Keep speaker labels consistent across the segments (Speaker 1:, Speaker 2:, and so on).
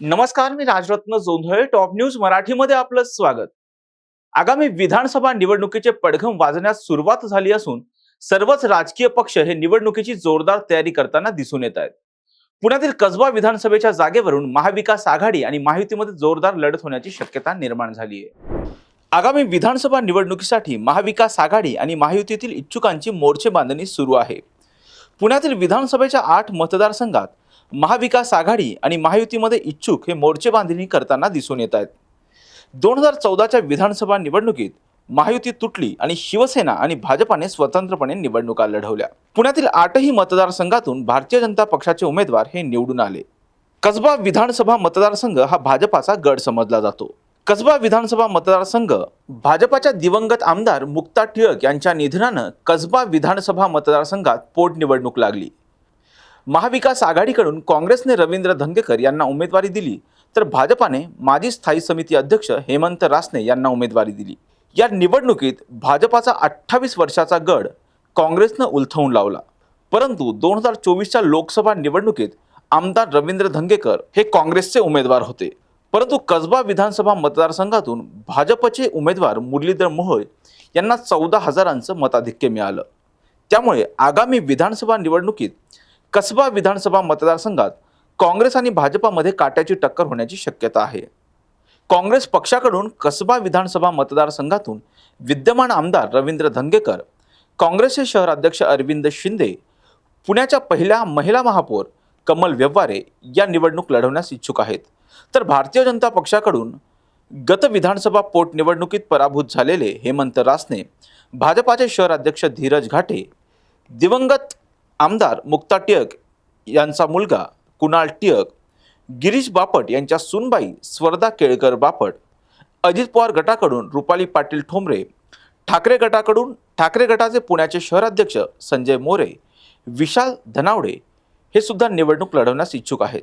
Speaker 1: नमस्कार मी Rajratna Jondhale top news मराठीमध्ये आपलं स्वागत. आगामी विधानसभा निवडणुकीचे पडघम वाजण्यास सुरुवात झाली असून सर्वच राजकीय पक्ष हे निवडणुकीची जोरदार तयारी करताना दिसून येत आहेत. पुण्यातील कसबा विधानसभेच्या जागेवरून महाविकास आघाडी आणि महायुतीमध्ये जोरदार लढत होण्याची शक्यता निर्माण झाली आहे. आगामी विधानसभा निवडणुकीसाठी महाविकास आघाडी आणि महायुतीतील इच्छुकांची मोर्चे बांधणी सुरू आहे. पुण्यातील विधानसभेच्या आठ मतदारसंघात महाविकास आघाडी आणि महायुतीमध्ये इच्छुक हे मोर्चे बांधणी करताना दिसून येत आहेत. दोन हजार चौदाच्या विधानसभा निवडणुकीत महायुती तुटली आणि शिवसेना आणि भाजपाने स्वतंत्रपणे निवडणुका लढवल्या. पुण्यातील आठही मतदारसंघातून भारतीय जनता पक्षाचे उमेदवार हे निवडून आले. कसबा विधानसभा मतदारसंघ हा भाजपाचा गड समजला जातो. कसबा विधानसभा मतदारसंघ भाजपाच्या दिवंगत आमदार मुक्ता टिळक यांच्या निधनानं कसबा विधानसभा मतदारसंघात पोटनिवडणूक लागली. महाविकास आघाडीकडून काँग्रेसने रवींद्र धंगेकर यांना उमेदवारी दिली तर भाजपाने माजी स्थायी समिती अध्यक्ष हेमंत रासने यांना उमेदवारी दिली. या निवडणुकीत भाजपाचा अठ्ठावीस वर्षाचा गड काँग्रेसनं उलथवून लावला. परंतु दोन हजार चोवीसच्या लोकसभा निवडणुकीत आमदार रवींद्र धंगेकर हे काँग्रेसचे उमेदवार होते. परंतु कसबा विधानसभा मतदारसंघातून भाजपचे उमेदवार मुरलीधर मोहोळ यांना चौदा हजारांचं मताधिक्य मिळालं. त्यामुळे आगामी विधानसभा निवडणुकीत कसबा विधानसभा मतदारसंघात काँग्रेस आणि भाजपामध्ये काट्याची टक्कर होण्याची शक्यता आहे. काँग्रेस पक्षाकडून कसबा विधानसभा मतदारसंघातून विद्यमान आमदार रवींद्र धंगेकर काँग्रेसचे शहराध्यक्ष अरविंद शिंदे पुण्याच्या पहिल्या महिला महापौर कमल व्यवहारे या निवडणूक लढवण्यास इच्छुक आहेत. तर भारतीय जनता पक्षाकडून गत विधानसभा पोटनिवडणुकीत पराभूत झालेले हेमंत रासने भाजपाचे शहराध्यक्ष धीरज घाटे दिवंगत आमदार मुक्ता टिळक यांचा मुलगा कुणाल टिळक गिरीश बापट यांच्या सुनबाई स्वर्धा केळकर बापट अजित पवार गटाकडून रुपाली पाटील ठोंबरे ठाकरे गटाकडून ठाकरे गटाचे पुण्याचे शहराध्यक्ष संजय मोरे विशाल धनावडे हे सुद्धा निवडणूक लढवण्यास इच्छुक आहेत.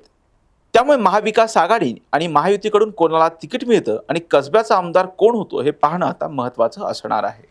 Speaker 1: त्यामुळे महाविकास आघाडी आणि महायुतीकडून कोणाला तिकीट मिळतं आणि कसब्याचा आमदार कोण होतो हे पाहणं आता महत्त्वाचं असणार आहे.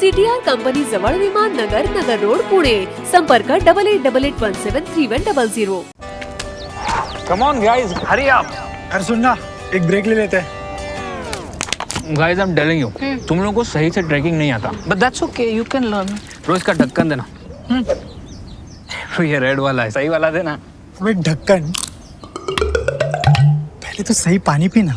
Speaker 2: सीटीआर कंपनी जवळ विमान नगर नगर रोड पुणे. संपर्क double eight double eight one seven three one double zero
Speaker 3: come on guys hurry up
Speaker 4: अरे सुन ना एक ब्रेक ले लेते हैं.
Speaker 3: Guys I am telling you तुम लोगों को सही से ट्रैकिंग नहीं आता.
Speaker 5: But that's okay, you can learn.
Speaker 3: रोज का ढक्कन देना. तो ये रेड वाला है. सही वाला देना.
Speaker 4: अबे ढक्कन. पहले तो सही पानी पीना.